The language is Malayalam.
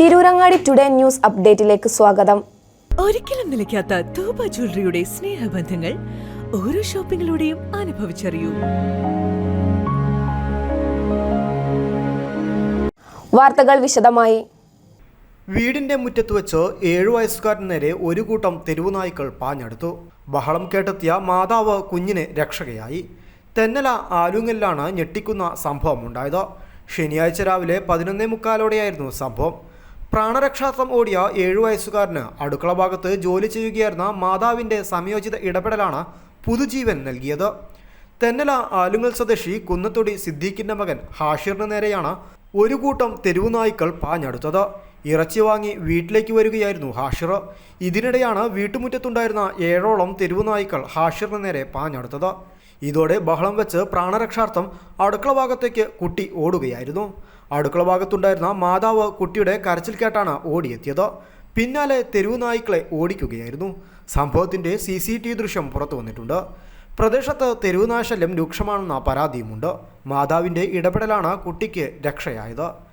തിരൂരങ്ങാടി ടുഡേ ന്യൂസ് അപ്ഡേറ്റിലേക്ക് സ്വാഗതം. ഒരിക്കലും നിലയ്ക്കാത്ത തൂബ ജ്വല്ലറിയുടെ സ്നേഹബന്ധങ്ങൾ ഓരോ ഷോപ്പിംഗിലൂടെയും അനുഭവിച്ചറിയൂ. വാർത്തകൾ വിശദമായി. വീടിന്റെ മുറ്റത്ത് വെച്ച് ഏഴു വയസ്സുകാരന് നേരെ ഒരു കൂട്ടം തെരുവുനായ്ക്കൾ പാഞ്ഞെടുത്തു. ബഹളം കേട്ടെത്തിയ മാതാവ് കുഞ്ഞിന് രക്ഷകയായി. തെന്നല ആലുങ്ങലിലാണ് ഞെട്ടിക്കുന്ന സംഭവം ഉണ്ടായത് ശനിയാഴ്ച രാവിലെ പതിനൊന്നേ മുക്കാലോടെയായിരുന്നു സംഭവം. പ്രാണരക്ഷാർത്ഥം ഓടിയ ഏഴു വയസ്സുകാരന് അടുക്കള ഭാഗത്ത് ജോലി ചെയ്യുകയായിരുന്ന മാതാവിന്റെ സംയോജിത ഇടപെടലാണ് പുതുജീവൻ നൽകിയത്. തെന്നല ആലുങ്ങൽ സ്വദേശി കുന്നത്തൊടി സിദ്ദീഖിന്റെ മകൻ ഹാഷിറിന് നേരെയാണ് ഒരു കൂട്ടം തെരുവുനായ്ക്കൾ പാഞ്ഞടുത്തത്. ഇറച്ചി വാങ്ങി വീട്ടിലേക്ക് വരികയായിരുന്നു ഹാഷിർ. ഇതിനിടെയാണ് വീട്ടുമുറ്റത്തുണ്ടായിരുന്ന ഏഴോളം തെരുവുനായ്ക്കൾ ഹാഷിറിന് നേരെ പാഞ്ഞെടുത്തത്. ഇതോടെ ബഹളം വെച്ച് പ്രാണരക്ഷാർത്ഥം അടുക്കള ഭാഗത്തേക്ക് കുട്ടി ഓടുകയായിരുന്നു. അടുക്കള ഭാഗത്തുണ്ടായിരുന്ന മാതാവ് കുട്ടിയുടെ കരച്ചിൽ കേട്ടാണ് ഓടിയെത്തിയത്. പിന്നാലെ തെരുവുനായ്ക്കളെ ഓടിക്കുകയായിരുന്നു. സംഭവത്തിന്റെ സി സി ടി ദൃശ്യം പുറത്തു വന്നിട്ടുണ്ട്. പ്രദേശത്ത് തെരുവുനാശല്യം രൂക്ഷമാണെന്ന പരാതിയുമുണ്ട്. മാതാവിന്റെ ഇടപെടലാണ് കുട്ടിക്ക് രക്ഷയായത്.